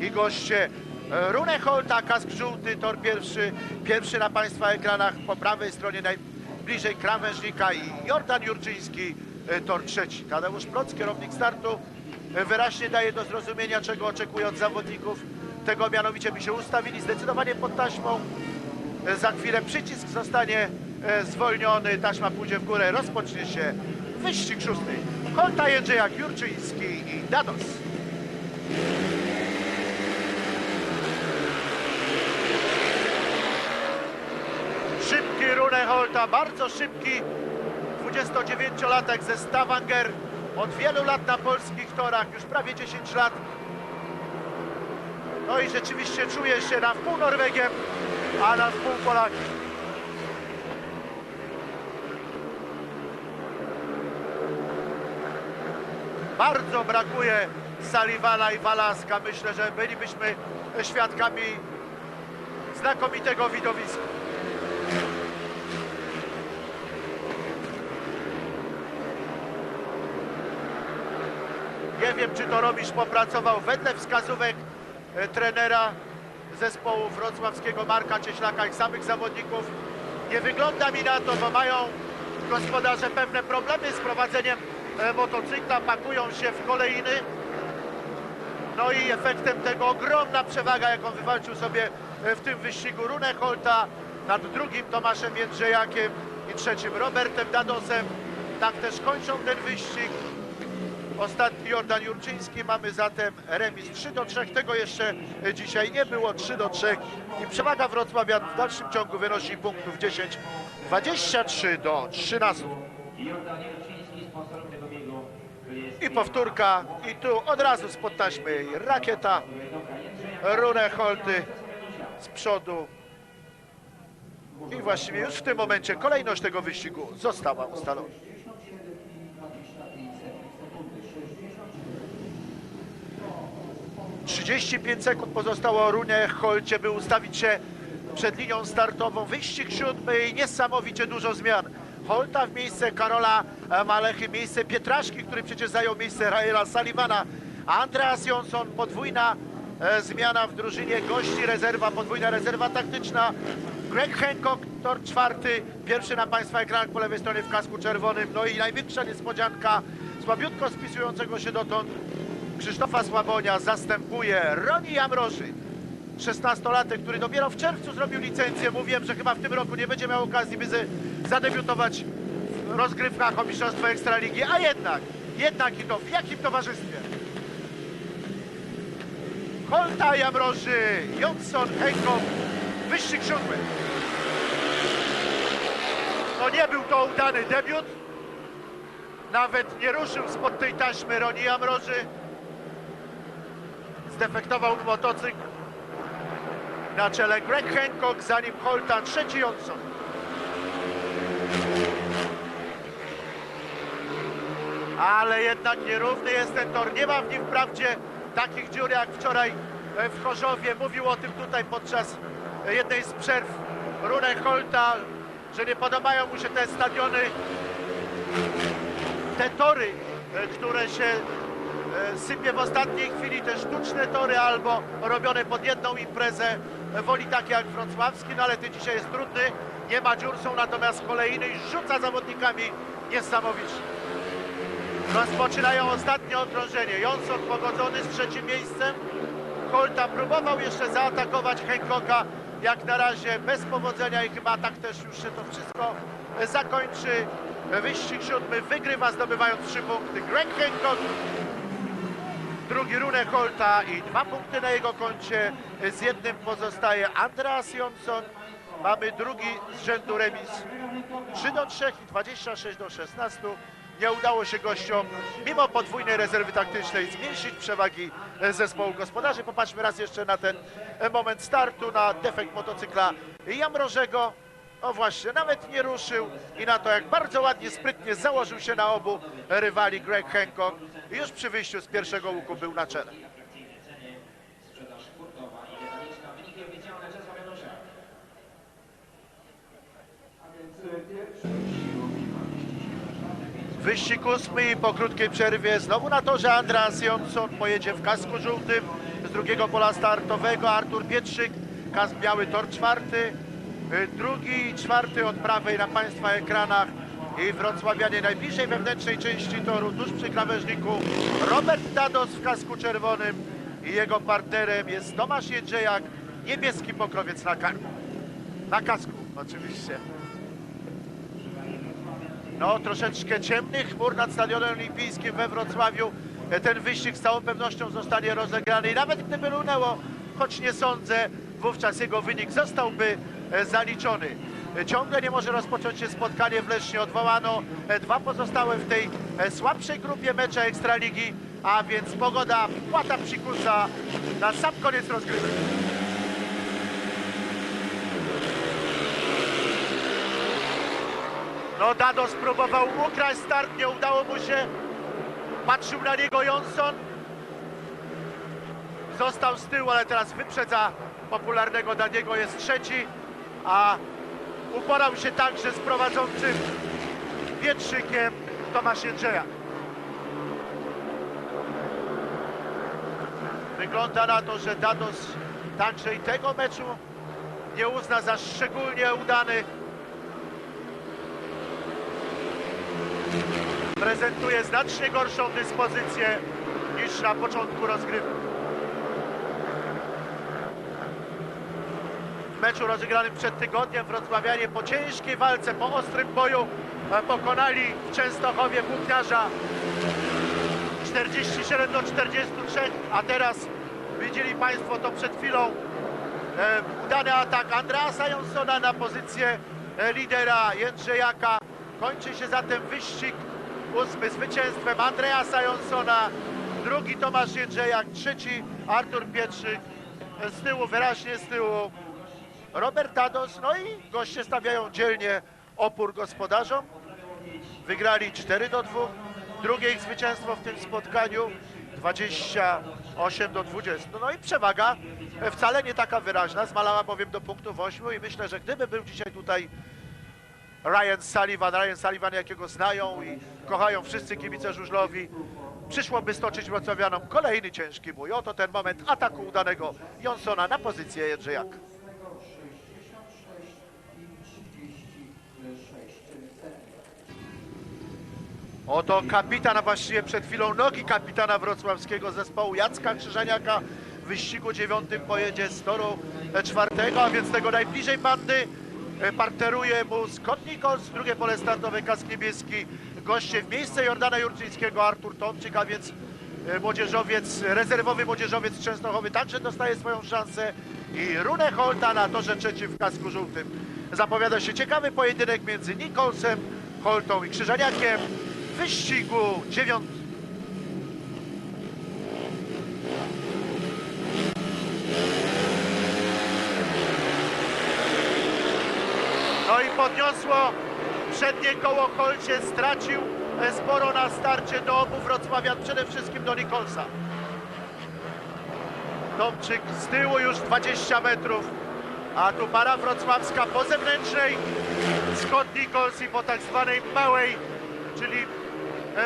I goście e, Rune Holta, kask żółty, tor pierwszy, pierwszy na Państwa ekranach po prawej stronie najbliżej krawężnika i Jordan Jurczyński, e, tor trzeci. Tadeusz Proc, kierownik startu, e, wyraźnie daje do zrozumienia, czego oczekuje od zawodników. Tego mianowicie by się ustawili zdecydowanie pod taśmą. Za chwilę przycisk zostanie zwolniony, taśma pójdzie w górę, rozpocznie się wyścig szósty. Holta Jędrzejak, Jurczyński i Dados. Szybki Rune Holta, bardzo szybki 29-latek ze Stavanger. Od wielu lat na polskich torach, już prawie 10 lat. No i rzeczywiście czuje się na wpół Norwegiem, a na wpół Polakiem. Bardzo brakuje Sullivana i Walaska. Myślę, że bylibyśmy świadkami znakomitego widowiska. Nie wiem, czy to Robisz popracował wedle wskazówek e, trenera zespołu wrocławskiego Marka Cieślaka i samych zawodników. Nie wygląda mi na to, bo mają gospodarze pewne problemy z prowadzeniem e, motocykla, pakują się w kolejny. No i efektem tego ogromna przewaga, jaką wywalczył sobie e, w tym wyścigu Rune Holta nad drugim Tomaszem Jędrzejakiem i trzecim Robertem Dadosem. Tak też kończą ten wyścig. Ostatni Jordan Jurczyński, mamy zatem remis 3 do 3, tego jeszcze e, dzisiaj nie było, 3 do 3 i przewaga Wrocławian w dalszym ciągu wynosi punktów 10, 23 do 13. Jordan Jurczyński, sponsorem tego biegu jest I powtórka i tu od razu spod taśmy rakieta Rune Holty z przodu i właściwie już w tym momencie kolejność tego wyścigu została ustalona. 35 sekund pozostało Runie Holcie, by ustawić się przed linią startową. Wyścig siódmy i niesamowicie dużo zmian. Holta w miejsce Karola Malechy, miejsce Pietraszki, który przecież zajął miejsce Raela Sullivana. Andreas Jonsson, podwójna e, zmiana w drużynie gości, rezerwa, podwójna rezerwa taktyczna. Greg Hancock, tor czwarty, pierwszy na Państwa ekranach po lewej stronie w kasku czerwonym. No i największa niespodzianka, słabiutko spisującego się dotąd Krzysztofa Słabonia zastępuje Roni Jamroży. 16-latek, który dopiero w czerwcu zrobił licencję. Mówiłem, że chyba w tym roku nie będzie miał okazji, by zadebiutować w rozgrywkach o Mistrzostwo Ekstraligi, a jednak, jednak i to w jakim towarzystwie? Holta Jamroży, Johnson, Henkow, wyścig siódmy. No nie był to udany debiut. Nawet nie ruszył spod tej taśmy Roni Jamroży. Zdefektował motocykl. Na czele Greg Hancock, za nim Holta, trzeci Johnson. Ale jednak nierówny jest ten tor. Nie ma w nim wprawdzie takich dziur jak wczoraj w Chorzowie. Mówił o tym tutaj podczas jednej z przerw Rune Holta, że nie podobają mu się te stadiony, te tory, które się sypie w ostatniej chwili, te sztuczne tory albo robione pod jedną imprezę. E, Woli takie jak wrocławski, no ale ten dzisiaj jest trudny. Nie ma dziur, są natomiast kolejny i rzuca zawodnikami niesamowicie. Rozpoczynają ostatnie okrążenie. Johnson pogodzony z trzecim miejscem. Holta próbował jeszcze zaatakować Hancocka. Jak na razie bez powodzenia i chyba tak też już się to wszystko e, zakończy. Wyścig siódmy wygrywa zdobywając trzy punkty. Greg Hancock, drugi Rune Holta i dwa punkty na jego koncie. Z jednym pozostaje Andreas Jonsson. Mamy drugi z rzędu remis 3 do 3 i 26 do 16. Nie udało się gościom, mimo podwójnej rezerwy taktycznej, zmniejszyć przewagi e, zespołu gospodarzy. Popatrzmy raz jeszcze na ten e, moment startu, na defekt motocykla Jamrożego. No właśnie, nawet nie ruszył i na to, jak bardzo ładnie, sprytnie założył się na obu rywali Greg Hancock. Już przy wyjściu z pierwszego łuku był na czele. Wyścig ósmy i po krótkiej przerwie znowu na torze Andreas Jonsson pojedzie w kasku żółtym. z drugiego pola startowego Artur Pietrzyk, kask biały tor czwarty, drugi i czwarty od prawej na Państwa ekranach i wrocławianie najbliżej wewnętrznej części toru, tuż przy krawężniku Robert Dados w kasku czerwonym i jego partnerem jest Tomasz Jędrzejak, niebieski pokrowiec na karku. Na kasku oczywiście. No, troszeczkę ciemnych chmur nad Stadionem Olimpijskim we Wrocławiu. E, Ten wyścig z całą pewnością zostanie rozegrany i nawet gdyby runęło, choć nie sądzę, wówczas jego wynik zostałby e, zaliczony. E, Ciągle nie może rozpocząć się spotkanie w Lesznie. Odwołano e, dwa pozostałe w tej e, słabszej grupie mecze Ekstraligi, a więc pogoda płata psikusa na sam koniec rozgrywki. No Dado spróbował ukraść start, nie udało mu się. Patrzył na niego Johnson. Został z tyłu, ale teraz wyprzedza popularnego Daniego, jest trzeci, a uporał się także z prowadzącym wietrzykiem Tomasz Jędrzeja. Wygląda na to, że Dados także i tego meczu nie uzna za szczególnie udany. prezentuje znacznie gorszą dyspozycję niż na początku rozgrywki. Meczu rozegranym przed tygodniem wrocławianie po ciężkiej walce, po ostrym boju e, pokonali w Częstochowie włókniarza 47 do 43, a teraz widzieli Państwo to przed chwilą e, udany atak Andreasa Jonsona na pozycję e, lidera Jędrzejaka. Kończy się zatem wyścig ósmy zwycięstwem Andreasa Jonsona, drugi Tomasz Jędrzejak, trzeci Artur Pietrzyk, z tyłu, wyraźnie z tyłu Robert Tados, no i goście stawiają dzielnie opór gospodarzom. Wygrali 4 do 2. Drugie ich zwycięstwo w tym spotkaniu 28 do 20. No i przewaga e, wcale nie taka wyraźna, zmalała bowiem do punktów 8 i myślę, że gdyby był dzisiaj tutaj Ryan Sullivan, Ryan Sullivan jakiego znają i kochają wszyscy kibice żużlowi, przyszłoby stoczyć wrocławianom kolejny ciężki bój. Oto ten moment ataku udanego Jonsona na pozycję Jędrzejaka. Oto kapitan, a właściwie przed chwilą nogi kapitana wrocławskiego zespołu Jacka Krzyżaniaka w wyścigu dziewiątym pojedzie z toru czwartego, a więc tego najbliżej bandy. E, parteruje mu Scott Nichols, drugie pole startowe Kask Niebieski, goście w miejsce Jordana Jurczyńskiego Artur Tomczyk, a więc e, młodzieżowiec, rezerwowy młodzieżowiec Częstochowy także dostaje swoją szansę. I Rune Holta na torze trzecim w kasku żółtym. Zapowiada się ciekawy pojedynek między Nicholsem, Holtą i Krzyżaniakiem wyścigu dziewiątym. No i podniosło przednie koło Holcie, stracił e, sporo na starcie do obu Wrocławian, przede wszystkim do Nicholsa. Tomczyk z tyłu już 20 metrów, a tu para wrocławska po zewnętrznej, Scott Nichols i po tak zwanej małej, czyli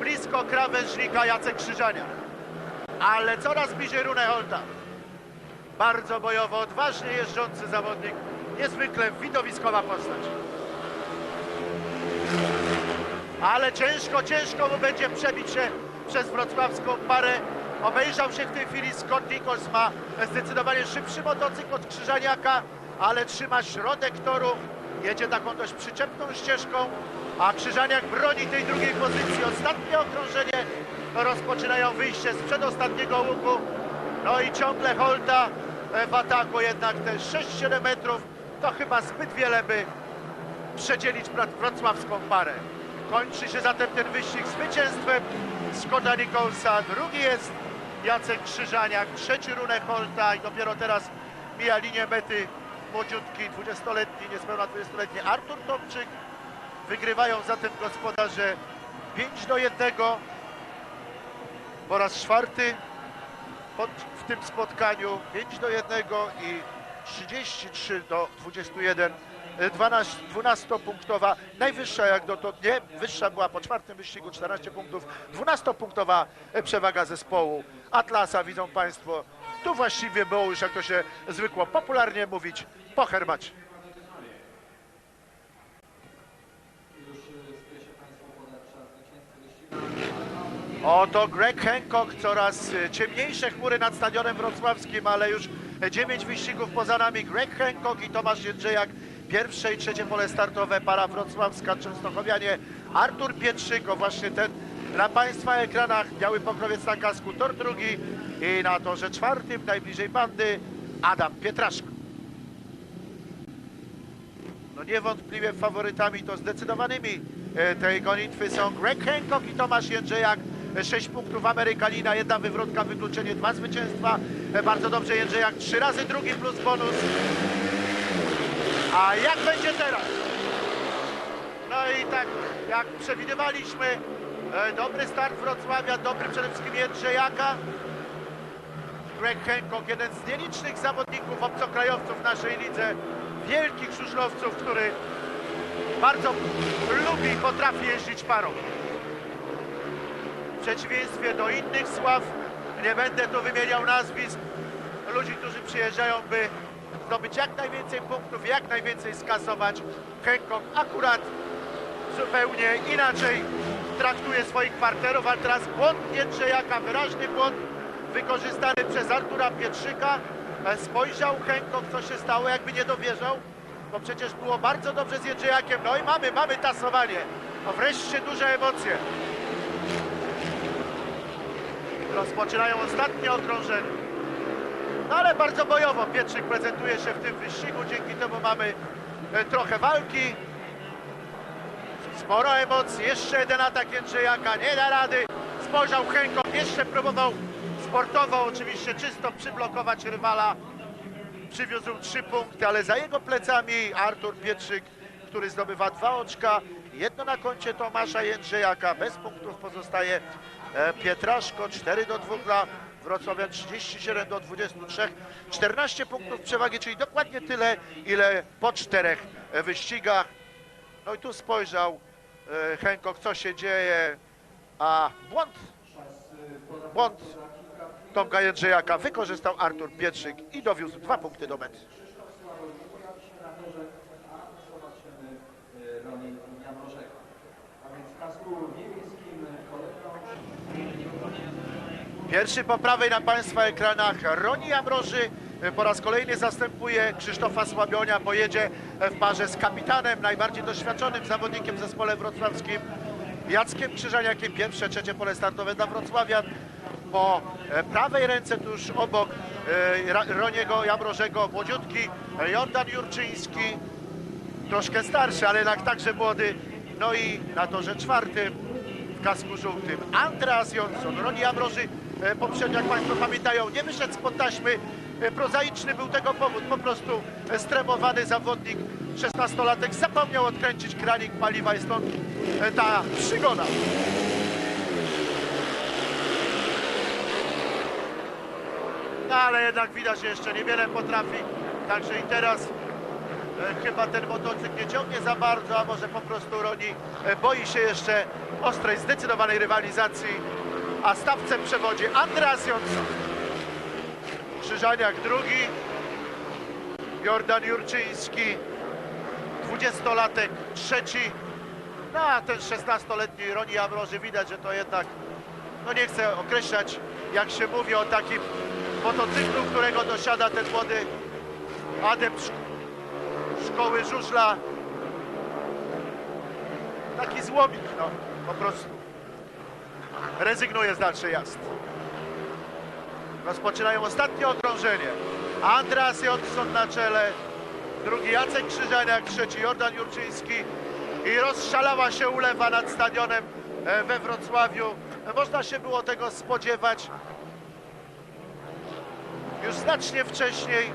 blisko krawężnika Jacek Krzyżania. Ale coraz bliżej Rune Holta. Bardzo bojowo, odważnie jeżdżący zawodnik, niezwykle widowiskowa postać. Ale ciężko, ciężko mu będzie przebić się przez wrocławską parę. Obejrzał się w tej chwili Scott Nichols, ma zdecydowanie szybszy motocykl od Krzyżaniaka, ale trzyma środek toru, jedzie taką dość przyczepną ścieżką, a Krzyżaniak broni tej drugiej pozycji. Ostatnie okrążenie rozpoczynają wyjście z przedostatniego łuku. No i ciągle Holta w ataku, jednak te 6-7 metrów to chyba zbyt wiele, by przedzielić wrocławską parę. Kończy się zatem ten wyścig zwycięstwem Scotta Nicholsa. Drugi jest Jacek Krzyżaniak, trzeci Rune Holta i dopiero teraz mija linię mety młodziutki, 20-letni, niespełna 20-letni Artur Tomczyk. Wygrywają zatem gospodarze 5 do 1 po raz czwarty pod, w tym spotkaniu 5 do 1 i 33 do 21. e, 12, 12-punktowa, najwyższa jak dotąd, nie, wyższa była po czwartym wyścigu, 14 punktów, 12-punktowa przewaga zespołu Atlasa, widzą Państwo, Tu właściwie było już, jak to się zwykło popularnie mówić, po wyścigu. Oto Greg Hancock, coraz ciemniejsze chmury nad stadionem wrocławskim, ale już 9 wyścigów poza nami. Greg Hancock i Tomasz Jędrzejak, pierwsze i trzecie pole startowe, para wrocławska, Częstochowianie, Artur Pietrzyko, właśnie ten na Państwa ekranach, biały pokrowiec na kasku, tor drugi i na torze czwartym, najbliżej bandy, Adam Pietraszko. No niewątpliwie faworytami to zdecydowanymi e, tej gonitwy są Greg Hancock i Tomasz Jędrzejak. 6 punktów Amerykanina, jedna wywrotka, wykluczenie, dwa zwycięstwa. E, Bardzo dobrze Jędrzejak, trzy razy drugi plus bonus. A jak będzie teraz? No i tak jak przewidywaliśmy, e, dobry start Wrocławia, dobry przede wszystkim Jędrzejaka. Greg Hancock, jeden z nielicznych zawodników obcokrajowców w naszej lidze, wielkich żużlowców, który bardzo lubi i potrafi jeździć parą. W przeciwieństwie do innych sław, nie będę tu wymieniał nazwisk, ludzi, którzy przyjeżdżają, by zdobyć jak najwięcej punktów, jak najwięcej skasować. Hancock akurat zupełnie inaczej traktuje swoich partnerów, a teraz błąd Jędrzejaka, wyraźny błąd wykorzystany przez Artura Pietrzyka. E, Spojrzał Hancock, co się stało, jakby nie dowierzał, bo przecież było bardzo dobrze z Jędrzejakiem. No i mamy, mamy tasowanie. No wreszcie duże emocje. Rozpoczynają ostatnie okrążenie. No ale bardzo bojowo Pietrzyk prezentuje się w tym wyścigu, dzięki temu mamy e, trochę walki. Sporo emocji, jeszcze jeden atak Jędrzejaka, nie da rady. Spojrzał Henko, jeszcze próbował sportowo, oczywiście czysto przyblokować rywala. Przywiózł trzy punkty, ale za jego plecami Artur Pietrzyk, który zdobywa dwa oczka. Jedno na koncie Tomasza Jędrzejaka, bez punktów pozostaje e, Pietraszko, 4 do 2 dla Wrocławia, 37 do 23, 14 punktów przewagi, czyli dokładnie tyle, ile po czterech e, wyścigach. No i tu spojrzał e, Hancock, co się dzieje, a błąd, błąd Tomka Jędrzejaka wykorzystał Artur Pietrzyk i dowiózł dwa punkty do mety. Pierwszy po prawej na Państwa ekranach Roni Jamroży po raz kolejny zastępuje Krzysztofa Słabionia, pojedzie w parze z kapitanem, najbardziej doświadczonym zawodnikiem w zespole wrocławskim Jackiem Krzyżaniakiem. Pierwsze, trzecie pole startowe dla Wrocławian. Po prawej ręce tuż obok e, Roniego Jamrożego młodziutki Jordan Jurczyński, troszkę starszy, ale jednak także młody. No i na torze czwartym w kasku żółtym Andreas Jonsson. Roni Amroży e, poprzednio, jak Państwo pamiętają, nie wyszedł spod taśmy. E, Prozaiczny był tego powód. Po prostu e, stremowany zawodnik, 16-latek, zapomniał odkręcić kranik paliwa i stąd e, ta przygoda. No ale jednak widać, że jeszcze niewiele potrafi. Także i teraz E, Chyba ten motocykl nie ciągnie za bardzo, a może po prostu Roni e, boi się jeszcze ostrej, zdecydowanej rywalizacji. A stawcem przewodzi Andreas Jonsson. Krzyżaniak drugi. Jordan Jurczyński, 20-latek trzeci. No a ten 16-letni Roni Amroży widać, że to jednak, no nie chcę określać, jak się mówi o takim motocyklu, którego dosiada ten młody adept szk- szkoły żużla. Taki złomik, no, po prostu. Rezygnuje z dalszej jazdy. Rozpoczynają ostatnie okrążenie. Andras Jonsson na czele, drugi Jacek Krzyżaniak, trzeci Jordan Jurczyński i rozszalała się ulewa nad stadionem e, we Wrocławiu. Można się było tego spodziewać już znacznie wcześniej.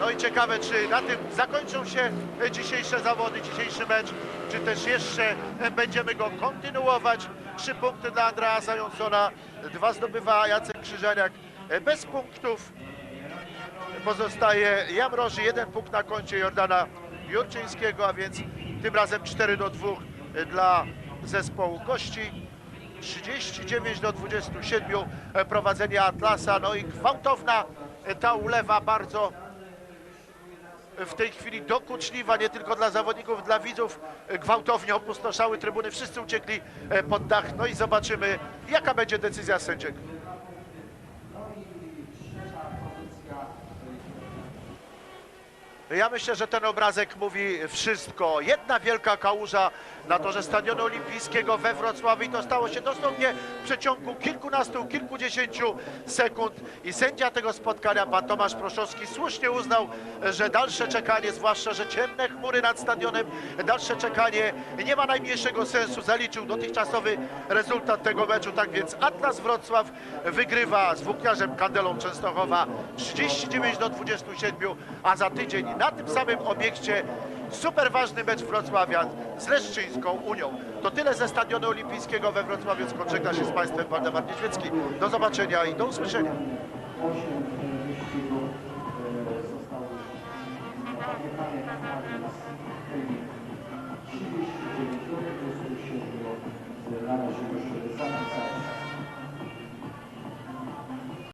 No i ciekawe, czy na tym zakończą się dzisiejsze zawody, dzisiejszy mecz, czy też jeszcze będziemy go kontynuować. Trzy punkty dla Andreasa Jonsona, dwa zdobywa Jacek Krzyżaniak bez punktów. Pozostaje Jamroży, jeden punkt na koncie Jordana Jurczyńskiego, a więc tym razem 4 do 2 dla zespołu gości. 39 do 27 e, prowadzenie Atlasa, no i gwałtowna ta ulewa bardzo w tej chwili dokuczliwa, nie tylko dla zawodników, dla widzów. Gwałtownie opustoszały trybuny, wszyscy uciekli e, pod dach. No i zobaczymy, jaka będzie decyzja sędziego. Ja myślę, że ten obrazek mówi wszystko. Jedna wielka kałuża na torze Stadionu Olimpijskiego we Wrocławiu i to stało się dosłownie w przeciągu kilkunastu, kilkudziesięciu sekund i sędzia tego spotkania, pan Tomasz Proszowski, słusznie uznał, że dalsze czekanie, zwłaszcza, że ciemne chmury nad stadionem, dalsze czekanie nie ma najmniejszego sensu. Zaliczył dotychczasowy rezultat tego meczu, tak więc Atlas Wrocław wygrywa z włókniarzem Kandelą Częstochowa 39 do 27, a za tydzień na tym samym obiekcie super ważny mecz Wrocławian z Leszczyńską Unią. To tyle ze Stadionu Olimpijskiego we Wrocławiu. Skąd się z Państwem Waldemar Niedźwiecki. Do zobaczenia i do usłyszenia.